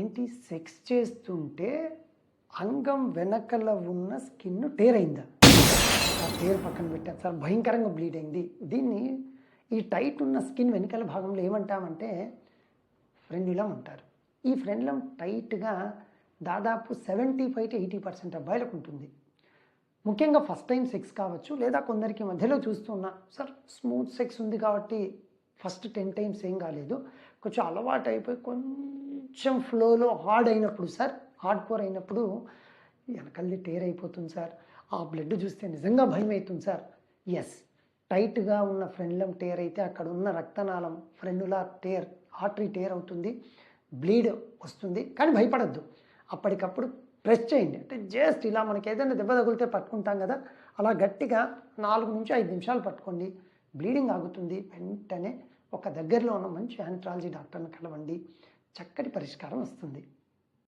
ఏంటి? సెక్స్ చేస్తుంటే అంగం వెనకల ఉన్న స్కిన్ టేర్ అయిందా ఆ టేర్ పక్కన పెట్టారు సార్ భయంకరంగా బ్లీడ్ అయింది. దీన్ని ఈ టైట్ ఉన్న స్కిన్ వెనకాల భాగంలో ఏమంటామంటే ఫ్రెండ్యులం అంటారు. ఈ ఫ్రెండ్లం టైట్గా దాదాపు seventy five to eighty percent అబ్బాయిలకు ఉంటుంది. ముఖ్యంగా ఫస్ట్ టైం సెక్స్ కావచ్చు లేదా కొందరికి మధ్యలో చూస్తున్నా సార్ స్మూత్ సెక్స్ ఉంది కాబట్టి ఫస్ట్ టెన్ టైమ్స్ ఏం కాలేదు. కొంచెం అలవాటు అయిపోయి కొంచెం ఫ్లోలో హార్డ్ అయినప్పుడు సార్ హార్డ్ కోర్ అయినప్పుడు వెనకల్ది టేర్ అయిపోతుంది సార్. ఆ బ్లడ్ చూస్తే నిజంగా భయం అవుతుంది సార్. ఎస్ టైట్గా ఉన్న ఫ్రెండ్లం టేర్ అయితే అక్కడ ఉన్న రక్తనాళం ఫ్రెండులా టేర్ ఆర్టరీ టేర్ అవుతుంది బ్లీడ్ వస్తుంది. కానీ భయపడద్దు. అప్పటికప్పుడు ప్రెస్ చేయండి. అంటే జస్ట్ ఇలా మనకి ఏదైనా దెబ్బ తగిలితే పట్టుకుంటాం కదా అలా గట్టిగా నాలుగు నుంచి ఐదు నిమిషాలు పట్టుకోండి. బ్లీడింగ్ ఆగుతుంది. వెంటనే ఒక దగ్గరలో ఉన్న మంచి ఆంట్రాలజీ డాక్టర్ని కలవండి. చక్కటి పరిష్కారం వస్తుంది.